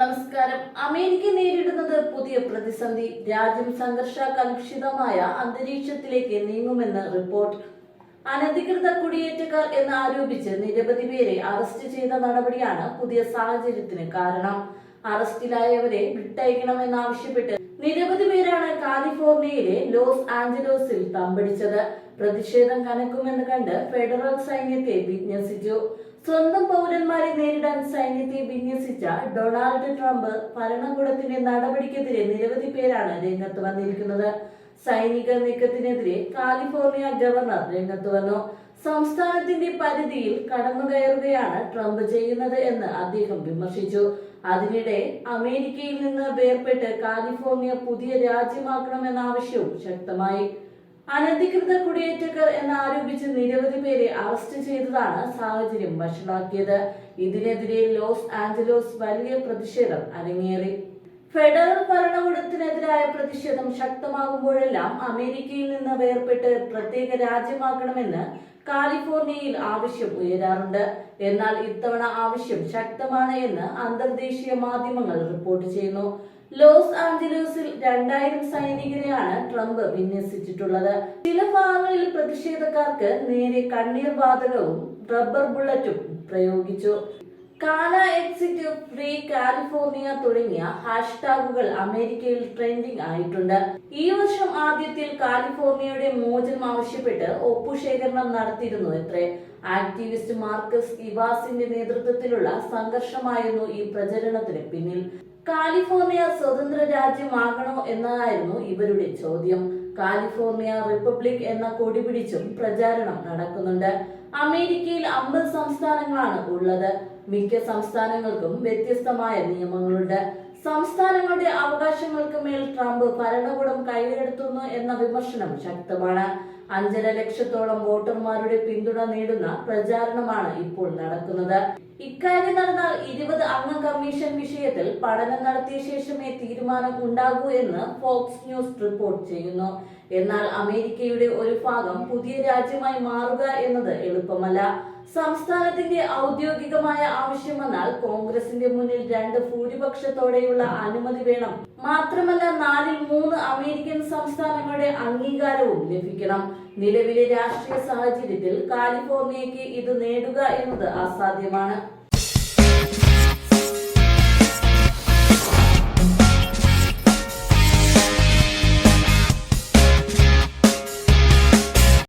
നമസ്കാരം. അമേരിക്ക നേരിടുന്നത് പുതിയ പ്രതിസന്ധി. രാജ്യം സംഘർഷ കലുഷിതമായ അന്തരീക്ഷത്തിലേക്ക് നീങ്ങുമെന്ന് റിപ്പോർട്ട്. അനധികൃത കുടിയേറ്റക്കാർ എന്ന് ആരോപിച്ച് നിരവധി പേരെ അറസ്റ്റ് ചെയ്ത നടപടിയാണ് പുതിയ സാഹചര്യത്തിന് കാരണം. അറസ്റ്റിലായവരെ വിട്ടയക്കണമെന്നാവശ്യപ്പെട്ട് നിരവധി പേരാണ് കാലിഫോർണിയയിലെ ലോസ് ആഞ്ചലോസിൽ തമ്പടിച്ചത്. പ്രതിഷേധം കനക്കുമെന്ന് കണ്ട് ഫെഡറൽ സൈന്യത്തെ വിന്യസിച്ചു സ്വന്തം പൗരന്മാരെ നേരിടാൻ സൈന്യത്തെ വിന്യസിച്ച ഡൊണാൾഡ് ട്രംപ് ഭരണകൂടത്തിന്റെ നടപടിക്കെതിരെ നിരവധി പേരാണ് രംഗത്ത് വന്നിരിക്കുന്നത്. സൈനിക നീക്കത്തിനെതിരെ കാലിഫോർണിയ ഗവർണർ രംഗത്ത് വന്നു. സംസ്ഥാനത്തിന്റെ പരിധിയിൽ കടന്നു കയറുകയാണ് ട്രംപ് ചെയ്യുന്നത് എന്ന് അദ്ദേഹം വിമർശിച്ചു. അതിനിടെ അമേരിക്കയിൽ നിന്ന് വേർപെട്ട് കാലിഫോർണിയ പുതിയ രാജ്യമാക്കണമെന്ന ആവശ്യവും ശക്തമായി. അനധികൃത കുടിയേറ്റക്കാർ എന്ന് ആരോപിച്ച് നിരവധി പേരെ അറസ്റ്റ് ചെയ്തതാണ് സാഹചര്യം വഷളാക്കിയത്. ഇതിനെതിരെ ലോസ് ആഞ്ചലോസ് വലിയ പ്രതിഷേധം അരങ്ങേറി. ഫെഡറൽ ഭരണകൂടത്തിനെതിരായ പ്രതിഷേധം ശക്തമാകുമ്പോഴെല്ലാം അമേരിക്കയിൽ നിന്ന് വേർപെട്ട് പ്രത്യേക രാജ്യമാക്കണമെന്ന് കാലിഫോർണിയയിൽ ആവശ്യം ഉയരാറുണ്ട്. എന്നാൽ ഇത്തവണ ആവശ്യം ശക്തമാണ് എന്ന് അന്തർദേശീയ മാധ്യമങ്ങൾ റിപ്പോർട്ട് ചെയ്യുന്നു. ലോസ് ആഞ്ചലൂസിൽ രണ്ടായിരം സൈനികരെയാണ് ട്രംപ് വിന്യസിച്ചിട്ടുള്ളത്. ചില ഭാഗങ്ങളിൽ പ്രതിഷേധക്കാർക്ക് നേരെ കണ്ണീർ വാതകവും റബ്ബർ ബുള്ളറ്റും പ്രയോഗിച്ചു. കാല എക്സിറ്റ് ഫ്രീ കാലിഫോർണിയ തുടങ്ങിയ ഹാഷ്ടാഗുകൾ അമേരിക്കയിൽ ട്രെൻഡിംഗ് ആയിട്ടുണ്ട്. ഈ വർഷം ആദ്യത്തിൽ കാലിഫോർണിയയുടെ മോചനം ആവശ്യപ്പെട്ട് ഒപ്പുശേഖരണം നടത്തിയിരുന്നു എത്രേ. ആക്ടിവിസ്റ്റ് മാർക്കസ് ഇവാസിന്റെ നേതൃത്വത്തിലുള്ള സംഘർഷമായിരുന്നു ഈ പ്രചരണത്തിന് പിന്നിൽ. കാലിഫോർണിയ സ്വതന്ത്ര രാജ്യമാകണോ എന്നതായിരുന്നു ഇവരുടെ ചോദ്യം. കാലിഫോർണിയ റിപ്പബ്ലിക് എന്ന കൊടി പിടിച്ചും പ്രചാരണം നടക്കുന്നുണ്ട്. അമേരിക്കയിൽ അമ്പത് സംസ്ഥാനങ്ങളാണ് ഉള്ളത്. മിക്ക സംസ്ഥാനങ്ങൾക്കും വ്യത്യസ്തമായ നിയമങ്ങളുണ്ട്. സംസ്ഥാനങ്ങളുടെ അവകാശങ്ങൾക്ക് മേൽ ട്രംപ് ഭരണകൂടം കൈയെടുത്തുന്നു എന്ന വിമർശനം ശക്തമാണ്. അഞ്ചര ലക്ഷത്തോളം വോട്ടർമാരുടെ പിന്തുണ നേടുന്ന പ്രചാരണമാണ് ഇപ്പോൾ നടക്കുന്നത്. ഇക്കാര്യം നടന്ന ഇരുപത് അംഗ കമ്മീഷൻ വിഷയത്തിൽ പഠനം നടത്തിയ ശേഷമേ തീരുമാനം ഉണ്ടാകൂ എന്ന് ഫോക്സ് ന്യൂസ് റിപ്പോർട്ട് ചെയ്യുന്നു. എന്നാൽ അമേരിക്കയുടെ ഒരു ഭാഗം പുതിയ രാജ്യമായി മാറുക എന്നത് എളുപ്പമല്ല. സംസ്ഥാനത്തിന്റെ ഔദ്യോഗികമായ ആവശ്യം വന്നാൽ കോൺഗ്രസിന്റെ മുന്നിൽ രണ്ട് ഭൂരിപക്ഷത്തോടെയുള്ള അനുമതി വേണം. മാത്രമല്ല നാലിൽ മൂന്ന് അമേരിക്കൻ സംസ്ഥാനങ്ങളുടെ അംഗീകാരവും ലഭിക്കണം. നിലവിലെ രാഷ്ട്രീയ സാഹചര്യത്തിൽ കാലിഫോർണിയയ്ക്ക് ഇത് നേടുക എന്നത് അസാധ്യമാണ്.